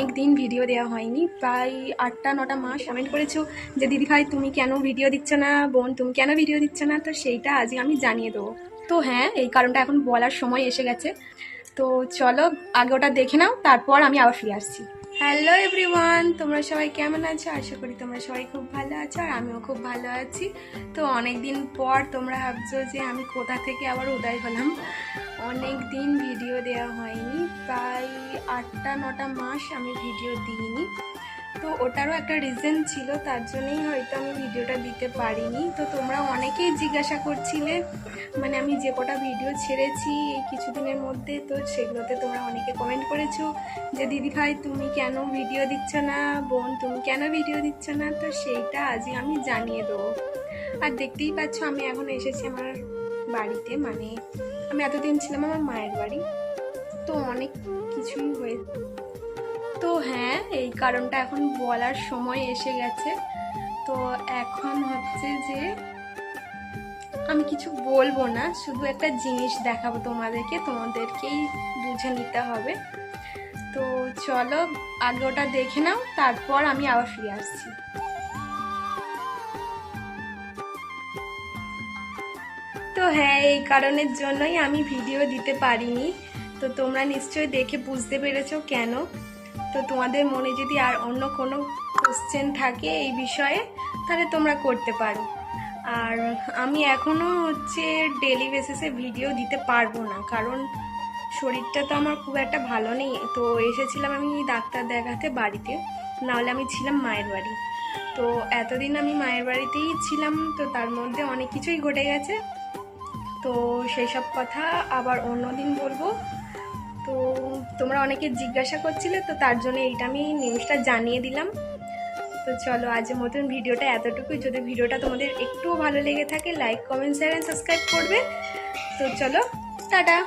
অনেক দিন ভিডিও দেওয়া হয়নি। প্রায় আটটা, নটা মাস কমেন্ট করেছ যে, দিদি ভাই, তুমি কেন ভিডিও দিচ্ছ না? বোন, তুমি কেন ভিডিও দিচ্ছ না? তো সেইটা আজকে আমি জানিয়ে দেবো। তো হ্যাঁ এই কারণটা এখন বলার সময় এসে গেছে। তো চলো, আগে ওটা দেখে নাও, তারপর আমি আবার ফিরে আসছি। হ্যালো এভরিওয়ান তোমরা সবাই কেমন আছো? আশা করি তোমরা সবাই খুব ভালো আছো আর আমিও খুব ভালো আছি। তো অনেক দিন পর তোমরা ভাবছ যে, আমি কোথা থেকে আবার উদয় হলাম? অনেক দিন ভিডিও দেওয়া আটটা, নটা মাস আমি ভিডিও দিইনি। তো ওটারও একটা রিজন ছিল, তার জন্যই হয়তো আমি ভিডিওটা দিতে পারিনি। তো তোমরা অনেকেই জিজ্ঞাসা করছিলে মানে আমি যে কটা ভিডিও ছেড়েছি এই কিছুদিনের মধ্যে, তো সেগুলোতে তোমরা অনেকে কমেন্ট করেছ যে, দিদি ভাই, তুমি কেন ভিডিও দিচ্ছ না? বোন, তুমি কেন ভিডিও দিচ্ছ না? তো সেইটা আজই আমি জানিয়ে দেবো। আর দেখতেই পাচ্ছ, আমি এখন এসেছি আমার বাড়িতে মানে আমি এতদিন ছিলাম আমার মায়ের বাড়ি। তো অনেক কিছুই হয়ে তো হ্যাঁ এই কারণটা এখন বলার সময় এসে গেছে। তো এখন হচ্ছে যে আমি কিছু বলব না, শুধু একটা জিনিস দেখাবো তোমাদেরকে, তোমাদেরকেই বুঝে নিতে হবে। তো চলো, আগে ওটা দেখে নাও, তারপর আমি আবার ফিরে আসছি। তো হ্যাঁ এই কারণের জন্যই আমি ভিডিও দিতে পারিনি। তো তোমরা নিশ্চয়ই দেখে বুঝতে পেরেছ কেন? তো তোমাদের মনে যদি আর অন্য কোনো কোশ্চেন থাকে এই বিষয়ে, তাহলে তোমরা করতে পারো। আর আমি এখনও হচ্ছে ডেলি বেসিসে ভিডিও দিতে পারব না, কারণ শরীরটা তো আমার খুব একটা ভালো নেই। তো এসেছিলাম আমি ডাক্তার দেখাতে বাড়িতে, নাহলে আমি ছিলাম মায়ের বাড়ি। তো এতদিন আমি মায়ের বাড়িতেই ছিলাম, তো তার মধ্যে অনেক কিছুই ঘটে গেছে। তো সেই সব কথা আবার অন্যদিন বলব। তো তোমরা অনেকে জিজ্ঞাসা করছিলে, তো তার জন্য এইটা আমি নিউজটা জানিয়ে দিলাম। তো চলো আজের মতন ভিডিওটা এতটুকুই। যদি ভিডিওটা তোমাদের একটু ভালো লেগে থাকে like comment share and subscribe করবে। তো চলো, টাটা!